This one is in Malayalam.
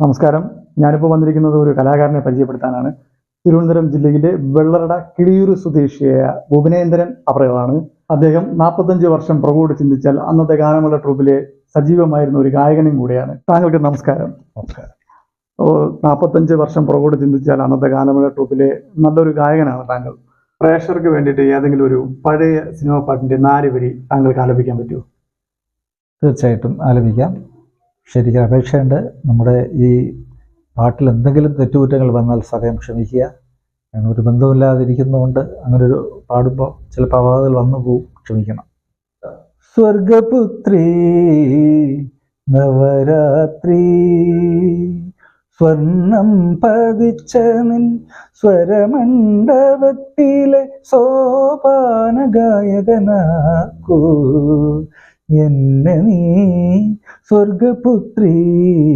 നമസ്കാരം. ഞാനിപ്പോൾ വന്നിരിക്കുന്നത് ഒരു കലാകാരനെ പരിചയപ്പെടുത്താനാണ്. തിരുവനന്തപുരം ജില്ലയിലെ വെള്ളറട കിളിയൂർ സ്വദേശിയായ ഭുവനേന്ദ്രൻ അപ്രയാണ് അദ്ദേഹം നാൽപ്പത്തഞ്ച് വർഷം പ്രകോട് ചിന്തിച്ചാൽ അന്നത്തെ ഗാനമുള്ള ട്രൂപ്പിലെ സജീവമായിരുന്ന ഒരു ഗായകനും കൂടിയാണ്. താങ്കൾക്ക് നമസ്കാരം. നമസ്കാരം. ഓ നാൽപ്പത്തഞ്ച് വർഷം പുറകോട് ചിന്തിച്ചാൽ അന്നത്തെ ഗാനമുള്ള ട്രൂപ്പിലെ നല്ലൊരു ഗായകനാണ് താങ്കൾ. പ്രേക്ഷകർക്ക് വേണ്ടിയിട്ട് ഏതെങ്കിലും ഒരു പഴയ സിനിമ പാട്ടിന്റെ നാല് വരി താങ്കൾക്ക് ആലപിക്കാൻ പറ്റുമോ? തീർച്ചയായിട്ടും ആലപിക്കാം. ശരിക്കും അപേക്ഷയുണ്ട്. നമ്മുടെ ഈ പാട്ടിൽ എന്തെങ്കിലും തെറ്റുകുറ്റങ്ങൾ വന്നാൽ സദയം ക്ഷമിക്കുക. കാരണം ഒരു ബന്ധമില്ലാതിരിക്കുന്നതുകൊണ്ട് അങ്ങനെ ഒരു പാടുമ്പോൾ ചിലപ്പോൾ അപാകതകൾ വന്നു പോവും ക്ഷമിക്കണം. സ്വർഗപുത്രി നവരാത്രി സ്വർണം പതിച്ച നിൻ സ്വരമണ്ഡപത്തിലെ സോപാന ഗായകനാക്കൂ എന്നെ നീ സ്വർഗപുത്രി